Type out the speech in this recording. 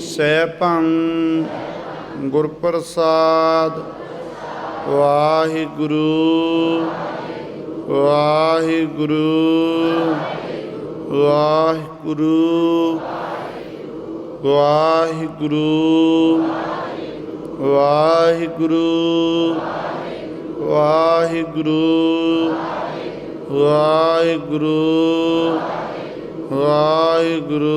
ਸੈਭੰ Gur Prasad Waheguru Waheguru Waheguru Waheguru Waheguru Waheguru Waheguru Waheguru